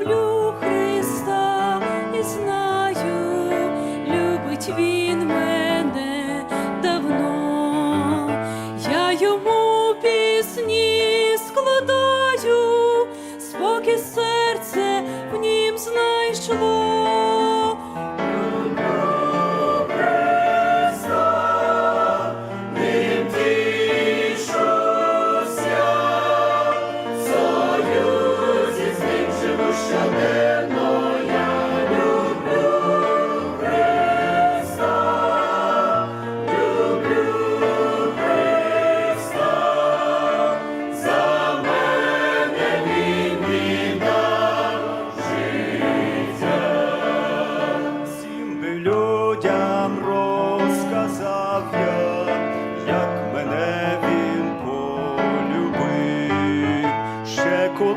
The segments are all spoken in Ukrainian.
люблю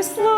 Вірю,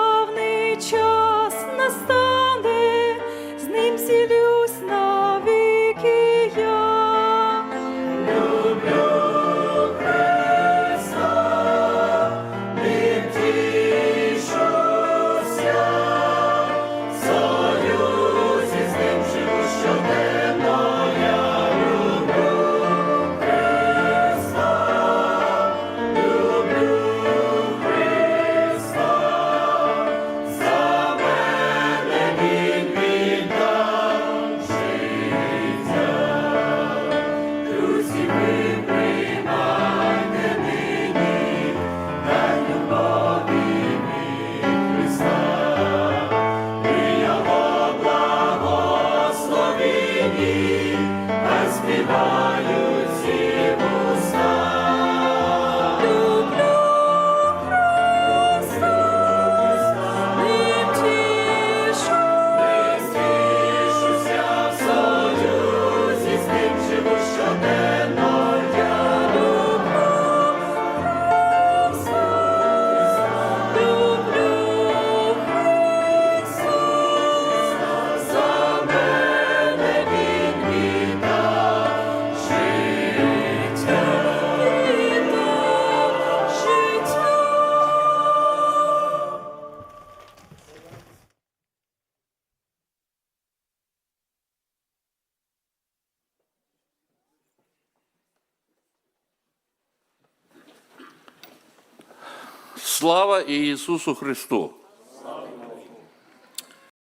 Слава Ісусу Христу!